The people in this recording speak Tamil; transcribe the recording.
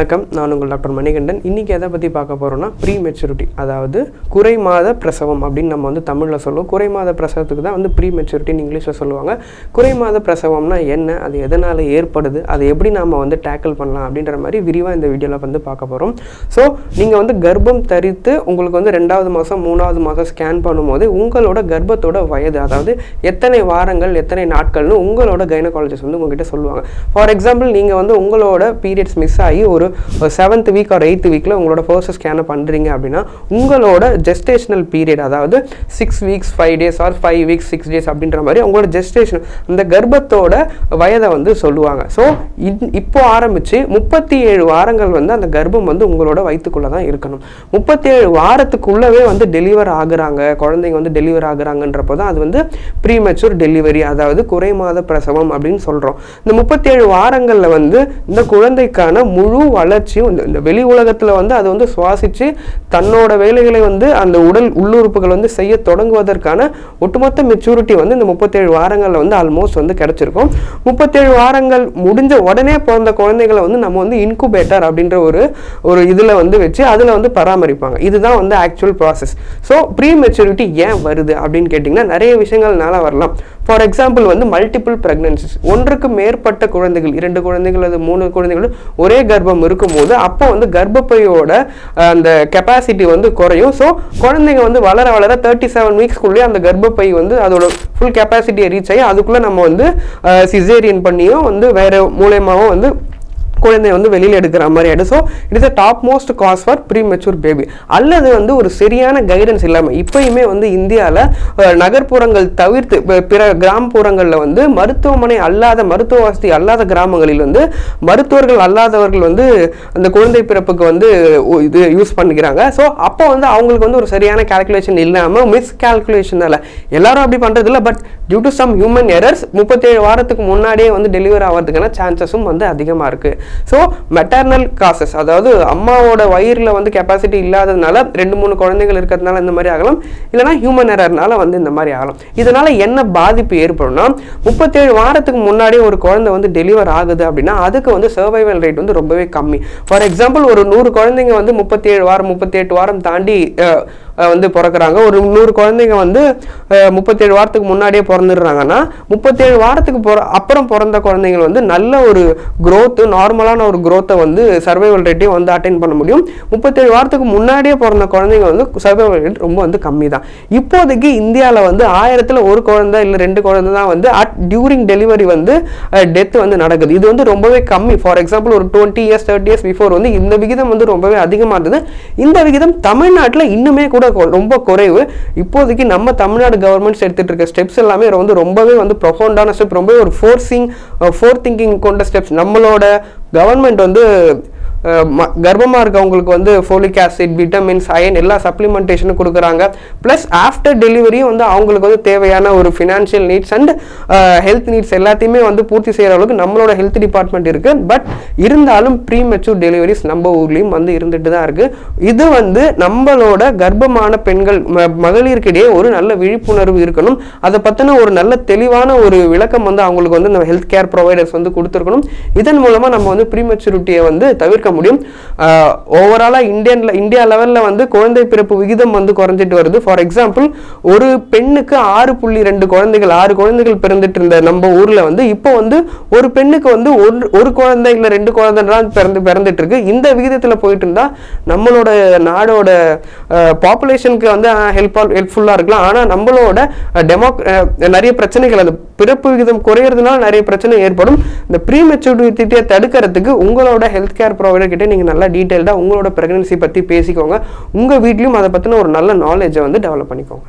வணக்கம். நான் உங்கள் டாக்டர் மணிகண்டன். இன்றைக்கி எதை பற்றி பார்க்க போகிறோம்னா ப்ரீ மெச்சூரிட்டி அதாவது குறை மாத பிரசவம் அப்படின்னு நம்ம வந்து தமிழில் சொல்லுவோம். குறை மாத பிரசவத்துக்கு தான் வந்து ப்ரீ மெச்சூரிட்டின்னு இங்கிலீஷில் சொல்லுவாங்க. குறை மாத பிரசவம்னா என்ன? அது எதனால் ஏற்படுது? அதை எப்படி நாம் வந்து டேக்கிள் பண்ணலாம் அப்படின்ற மாதிரி விரிவாக இந்த வீடியோவில் வந்து பார்க்க போகிறோம் ஸோ நீங்கள் வந்து கர்ப்பம் தரித்து உங்களுக்கு வந்து ரெண்டாவது மாதம் மூணாவது மாதம் ஸ்கேன் பண்ணும்போது உங்களோட கர்ப்பத்தோட வயது அதாவது எத்தனை வாரங்கள் எத்தனை நாட்கள்னு உங்களோட கைனகாலஜிஸ்ட் வந்து உங்ககிட்ட சொல்லுவாங்க. ஃபார் எக்ஸாம்பிள் நீங்கள் வந்து உங்களோட பீரியட்ஸ் மிஸ் ஆகி ஒரு செவன்த் வீக் ஒரு எயித்து வீக்கில் உங்களோட ஃபர்ஸ்ட் ஸ்கேனை பண்ணுறீங்க அப்படின்னா உங்களோட ஜெஸ்டேஷனல் பீரியட் அதாவது six weeks five days or five weeks six days அப்படின்ற மாதிரி உங்களோட ஜெஸ்டேஷன் அந்த கர்ப்பத்தோட வயதை வந்து சொல்லுவாங்க. ஸோ இப்போ ஆரம்பித்து முப்பத்தி ஏழு வாரங்கள் வந்து அந்த கர்ப்பம் வந்து உங்களோட வயிற்றுக்குள்ளே தான் இருக்கணும். முப்பத்தி ஏழு வாரத்துக்குள்ளவே வந்து டெலிவர் ஆகுறாங்க. குழந்தைங்க வந்து டெலிவர் ஆகுறாங்கன்றப்போ தான் அது வந்து ப்ரீமெச்சூர் டெலிவரி அதாவது குறை மாத பிரசவம் அப்படின்னு சொல்கிறோம் இந்த முப்பத்தேழு வாரங்களில் வந்து இந்த குழந்தைக்கான முழு வளர்ச்சியும் இந்த- இந்த வெளி உலகத்தில் வந்து அது வந்து சுவாசித்து தன்னோட வேலைகளை வந்து அந்த உடல் உள்ளுறுப்புகள் வந்து செய்ய தொடங்குவதற்கான ஒட்டுமொத்த மெச்சூரிட்டி வந்து இந்த முப்பத்தேழு வாரங்களில் வந்து ஆல்மோஸ்ட் வந்து கிடைச்சிருக்கும். முப்பத்தேழு வாரங்கள் முடிஞ்ச உடனே பிறந்த குழந்தைகளை வந்து நம்ம வந்து இன்குபேட்டர் அப்படின்ற ஒரு ஒரு இதில் வந்து வச்சு அதில் வந்து பராமரிப்பாங்க. இதுதான் வந்து actual process so pre maturity ஏன் வருது அப்படின்னு கேட்டிங்கன்னா நிறைய விஷயங்கள்னால வரலாம். ஃபார் எக்ஸாம்பிள் வந்து மல்டிபிள் ப்ரெக்னன்சிஸ் ஒன்றுக்கு மேற்பட்ட குழந்தைகள் இரண்டு குழந்தைகள் அது மூணு குழந்தைகள் ஒரே கர்ப்பம் இருக்கும்போது அப்போ வந்து கர்ப்பப்பையோட அந்த கெப்பாசிட்டி வந்து குறையும். ஸோ குழந்தைங்க வந்து வளர வளர தேர்ட்டி செவன் வீக்ஸ்க்குள்ளேயே அந்த கர்ப்பப்பை வந்து அதோட ஃபுல் கெப்பாசிட்டியை ரீச் ஆகி அதுக்குள்ளே நம்ம வந்து சிசேரியன் பண்ணியும் வந்து வேறு மூலயமாவும் வந்து குழந்தைய வந்து வெளியில் எடுக்கிற மாதிரி ஆகிடும் so it is a top most cause for premature baby அல்லது வந்து ஒரு சரியான கைடன்ஸ் இல்லாமல் இப்பயுமே வந்து இந்தியாவில் நகர்ப்புறங்கள் தவிர்த்து பிற கிராமப்புறங்களில் வந்து மருத்துவமனை அல்லாத மருத்துவ வசதி அல்லாத கிராமங்களில் வந்து மருத்துவர்கள் அல்லாதவர்கள் வந்து அந்த குழந்தை பிறப்புக்கு வந்து இது யூஸ் பண்ணிக்கிறாங்க. ஸோ அப்போ வந்து அவங்களுக்கு வந்து ஒரு சரியான கால்குலேஷன் இல்லாமல் மிஸ் கேல்குலேஷனால் எல்லாரும் அப்படி பண்ணுறது இல்லை but due to some human errors முப்பத்தேழு வாரத்துக்கு முன்னாடியே வந்து டெலிவரி ஆகிறதுக்கான சான்சஸும் வந்து அதிகமாக இருக்குது ஸோ மெட்டர்னல் காசஸ் அதாவது அம்மாவோட வயிறில் வந்து கெப்பாசிட்டி இல்லாததுனால ரெண்டு மூணு குழந்தைகள் இருக்கிறதுனால இந்த மாதிரி ஆகலாம். இல்லைனா ஹியூமன் எரர்னால வந்து இந்த மாதிரி ஆகலாம். இதனால் என்ன பாதிப்பு ஏற்படும்னா முப்பத்தேழு வாரத்துக்கு முன்னாடியே ஒரு குழந்தை வந்து டெலிவர் ஆகுது அப்படின்னா அதுக்கு வந்து சர்வைவல் ரேட் வந்து ரொம்பவே கம்மி. ஃபார் எக்ஸாம்பிள் ஒரு நூறு குழந்தைங்க வந்து முப்பத்தேழு வாரம் முப்பத்தெட்டு வாரம் தாண்டி வந்து பிறக்கிறாங்க. ஒரு நூறு குழந்தைங்க வந்து முப்பத்தேழு வாரத்துக்கு முன்னாடியே பிறந்துடுறாங்கன்னா முப்பத்தேழு வாரத்துக்கு பிற அப்புறம் பிறந்த குழந்தைங்க வந்து நல்ல ஒரு க்ரோத்து நார்மலான ஒரு க்ரோத்தை வந்து சர்வைவல் ரேட்டையும் வந்து அட்டைன் பண்ண முடியும். முப்பத்தேழு வாரத்துக்கு முன்னாடியே பிறந்த குழந்தைங்க வந்து சர்வைவல் ரேட் ரொம்ப வந்து கம்மி தான் இப்போதைக்கு இந்தியாவில் வந்து ஆயிரத்தில் ஒரு குழந்தை இல்லை ரெண்டு குழந்தை தான் வந்து அட் டியூரிங் டெலிவரி வந்து டெத் வந்து நடக்குது. இது வந்து ரொம்பவே கம்மி. ஃபார் எக்ஸாம்பிள் ஒரு twenty years thirty years before வந்து இந்த விகிதம் வந்து ரொம்பவே அதிகமாக இருந்தது. இந்த விகிதம் தமிழ்நாட்டில் இன்னுமே கூட ரொம்ப குறைவு. இப்போதைக்கு நம்ம தமிழ்நாடு கவர்மெண்ட்ஸ் எடுத்துகிட்டு இருக்க ஸ்டெப்ஸ் எல்லாமே வந்து ரொம்பவே வந்து ப்ரொஃபவுண்டான ஸ்டெப் ரொம்பவே ஒரு ஃபோர்ஸிங் ஃபோர் திங்கிங் கொண்ட ஸ்டெப்ஸ் நம்மளோட கவர்மெண்ட் வந்து கர்ப்பமாக ம- இருக்கவங்களுக்கு வந்து ஃபோலிக் ஆசிட் விட்டமின்ஸ் அயன் எல்லா சப்ளிமெண்டேஷனும் கொடுக்குறாங்க. ப்ளஸ் ஆஃப்டர் டெலிவரியும் வந்து அவங்களுக்கு வந்து தேவையான ஒரு financial needs and health needs எல்லாத்தையுமே வந்து பூர்த்தி செய்கிற அளவுக்கு நம்மளோட ஹெல்த் டிபார்ட்மெண்ட் இருக்குது பட் இருந்தாலும் ப்ரீ மெச்சூர் டெலிவரிஸ் நம்ம ஊர்லேயும் வந்து இருந்துட்டு தான் இருக்குது இது வந்து நம்மளோட கர்ப்பமான பெண்கள் ம- மகளிருக்கிடையே ஒரு நல்ல விழிப்புணர்வு இருக்கணும். அதை பற்றின ஒரு நல்ல தெளிவான ஒரு விளக்கம் வந்து அவங்களுக்கு வந்து நம்ம ஹெல்த் கேர் ப்ரொவைடர்ஸ் வந்து கொடுத்துருக்கணும். இதன் மூலமாக நம்ம வந்து ப்ரீமெச்சூரிட்டியை வந்து தவிர்க்க முடியும். ஓவராலாக இந்தியன்ல இந்தியா லெவலில் வந்து குழந்தை பிறப்பு விகிதம் வந்து குறைஞ்சிட்டு வருது. ஃபார் எக்ஸாம்பிள் ஒரு பெண்ணுக்கு ஆறு புள்ளி ரெண்டு குழந்தைகள் ஆறு குழந்தைகள் பிறந்துட்டு இருந்த நம்ம ஊரில் வந்து இப்போ வந்து ஒரு பெண்ணுக்கு வந்து ஒரு ஒரு குழந்தை இல்லை ரெண்டு குழந்தைலாம் பிறந்து பிறந்துட்டு இருக்கு. இந்த விகிதத்தில் போயிட்டு இருந்தால் நம்மளோட நாடோட பாப்புலேஷனுக்கு வந்து ஹெல்ப் ஹெல்ப்ஃபுல்லாக இருக்கலாம். ஆனால் நம்மளோட டெமோக் நிறைய பிரச்சனைகள் அது பிறப்பு விகிதம் குறையிறதுனால நிறைய பிரச்சனை ஏற்படும். இந்த ப்ரீ மெச்சூரிட்டியை தடுக்கிறதுக்கு உங்களோட ஹெல்த் கேர் ப்ரொவைடர் கிட்டே நீங்கள் நல்லா டீட்டெயில்டாக உங்களோட ப்ரெக்னன்சி பற்றி பேசிக்கோங்க. உங்கள் வீட்லேயும் அதை பற்றின ஒரு நல்ல நாலேஜை வந்து டெவலப் பண்ணிக்கோங்க.